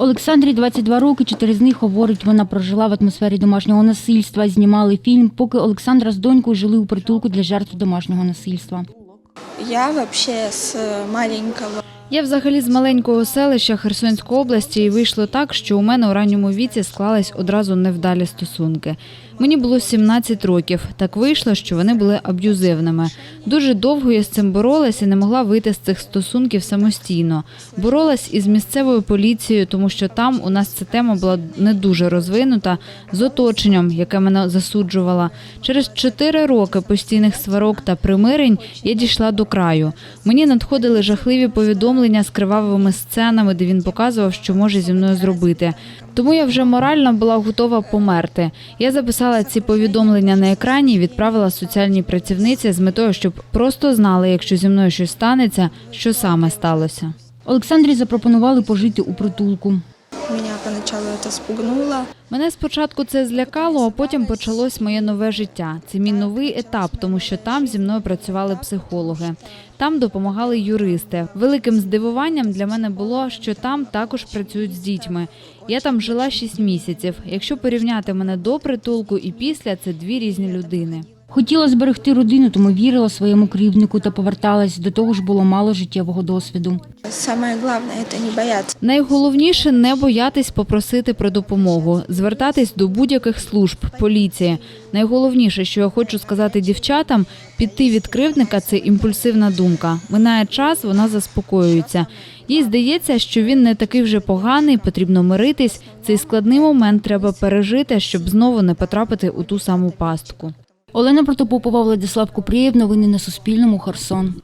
Олександрі 22 роки, чотири з них, говорить, вона прожила в атмосфері домашнього насильства, знімали фільм, поки Олександра з донькою жили у притулку для жертв домашнього насильства. Я взагалі з маленького Я взагалі з маленького селища Херсонської області і вийшло так, що у мене у ранньому віці склались одразу невдалі стосунки. Мені було 17 років. Так вийшло, що вони були аб'юзивними. Дуже довго я з цим боролась і не могла вийти з цих стосунків самостійно. Боролась із місцевою поліцією, тому що там у нас ця тема була не дуже розвинута, з оточенням, яке мене засуджувало. Через 4 роки постійних сварок та примирень я дійшла до краю. Мені надходили жахливі повідомлення з кривавими сценами, де він показував, що може зі мною зробити. Тому я вже морально була готова померти. Я записала ці повідомлення на екрані і відправила соціальній працівниці з метою, щоб просто знали, якщо зі мною щось станеться, що саме сталося. Олександрі запропонували пожити у притулку. Поначалу это спугнуло. Мене спочатку це злякало, а потім почалось моє нове життя. Це мій новий етап, тому що там зі мною працювали психологи. Там допомагали юристи. Великим здивуванням для мене було, що там також працюють з дітьми. Я там жила 6 місяців. Якщо порівняти мене до притулку і після, це дві різні людини. Хотіла зберегти родину, тому вірила своєму кривднику та поверталась. До того ж було мало життєвого досвіду. Самое главное это не бояться. Найголовніше не боятись попросити про допомогу, звертатись до будь-яких служб, поліції. Найголовніше, що я хочу сказати дівчатам, піти від кривдника це імпульсивна думка. Минає час, вона заспокоюється. Їй здається, що він не такий вже поганий, потрібно миритись. Цей складний момент треба пережити, щоб знову не потрапити у ту саму пастку. Олена Протопопова, Владислав Купрієв. Новини на Суспільному. Херсон.